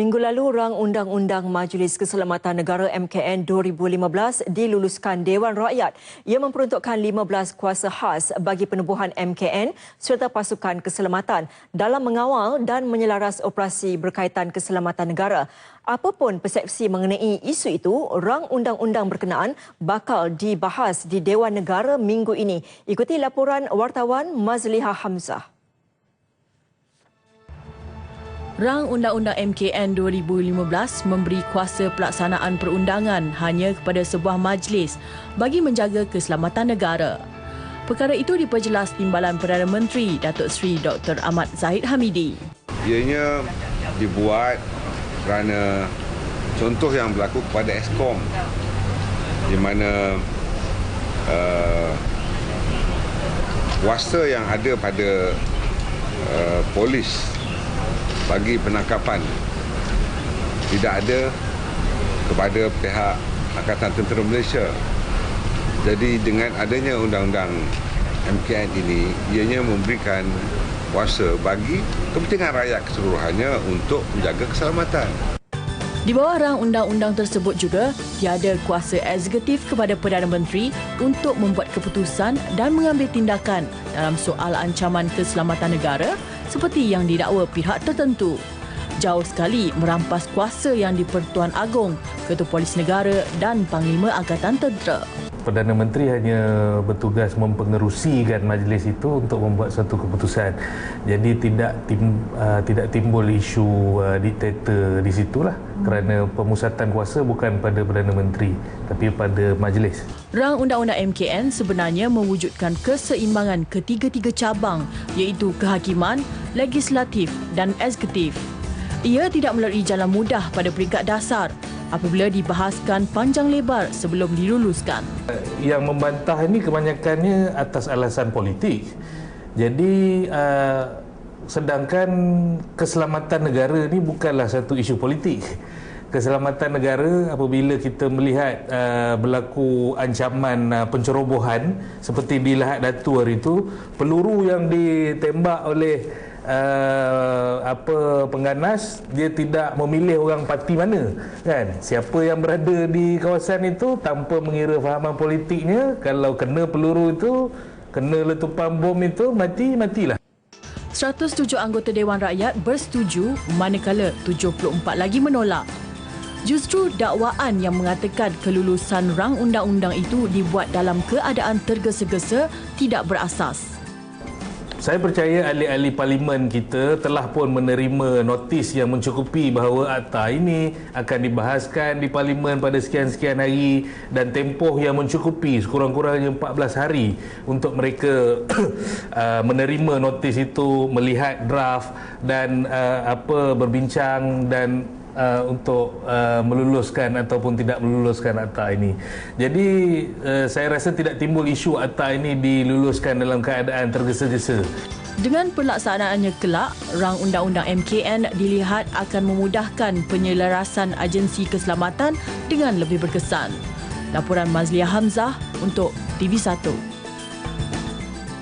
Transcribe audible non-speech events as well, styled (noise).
Minggu lalu, rang Undang-Undang Majlis Keselamatan Negara MKN 2015 diluluskan Dewan Rakyat. Ia memperuntukkan 15 kuasa khas bagi penubuhan MKN serta pasukan keselamatan dalam mengawal dan menyelaras operasi berkaitan keselamatan negara. Apapun persepsi mengenai isu itu, rang undang-undang berkenaan bakal dibahas di Dewan Negara minggu ini. Ikuti laporan wartawan Mazliha Hamzah. Rang Undang-Undang MKN 2015 memberi kuasa pelaksanaan perundangan hanya kepada sebuah majlis bagi menjaga keselamatan negara. Perkara itu diperjelas Timbalan Perdana Menteri Datuk Seri Dr. Ahmad Zahid Hamidi. Ianya dibuat kerana contoh yang berlaku kepada ESKOM di mana uh, kuasa yang ada pada uh, polis bagi penangkapan tidak ada kepada pihak Angkatan Tentera Malaysia. Jadi dengan adanya undang-undang MKN ini, ianya memberikan kuasa bagi kepentingan rakyat keseluruhannya untuk menjaga keselamatan. Di bawah rang undang-undang tersebut juga, tiada kuasa eksekutif kepada Perdana Menteri untuk membuat keputusan dan mengambil tindakan dalam soal ancaman keselamatan negara seperti yang didakwa pihak tertentu. Jauh sekali merampas kuasa yang di-Pertuan Agong, Ketua Polis Negara dan Panglima Angkatan Tentera. Perdana Menteri hanya bertugas mempengerusikan majlis itu untuk membuat satu keputusan. Jadi tidak tim, uh, tidak timbul isu uh, diktator di situlah kerana pemusatan kuasa bukan pada Perdana Menteri tapi pada majlis. Rang Undang-Undang MKN sebenarnya mewujudkan keseimbangan ketiga-tiga cabang iaitu kehakiman, legislatif dan eksekutif. Ia tidak melalui jalan mudah pada peringkat dasar apabila dibahaskan panjang lebar sebelum diluluskan. Yang membantah ini kebanyakannya atas alasan politik. Jadi uh, sedangkan keselamatan negara ini bukanlah satu isu politik. Keselamatan negara apabila kita melihat uh, berlaku ancaman uh, pencerobohan seperti di Lahad Datu hari itu, peluru yang ditembak oleh uh, apa pengganas dia tidak memilih orang parti mana kan siapa yang berada di kawasan itu tanpa mengira fahaman politiknya kalau kena peluru itu kena letupan bom itu mati matilah 107 anggota Dewan Rakyat bersetuju manakala 74 lagi menolak. Justru dakwaan yang mengatakan kelulusan rang undang-undang itu dibuat dalam keadaan tergesa-gesa tidak berasas. Saya percaya ahli-ahli parlimen kita telah pun menerima notis yang mencukupi bahawa akta ini akan dibahaskan di parlimen pada sekian-sekian hari dan tempoh yang mencukupi sekurang-kurangnya 14 hari untuk mereka (clears throat) uh, menerima notis itu, melihat draft dan uh, apa berbincang dan uh, untuk uh, meluluskan ataupun tidak meluluskan akta ini. Jadi uh, saya rasa tidak timbul isu akta ini diluluskan dalam keadaan tergesa-gesa. Dengan pelaksanaannya kelak, rang undang-undang MKN dilihat akan memudahkan penyelarasan agensi keselamatan dengan lebih berkesan. Laporan Mazlia Hamzah untuk TV1.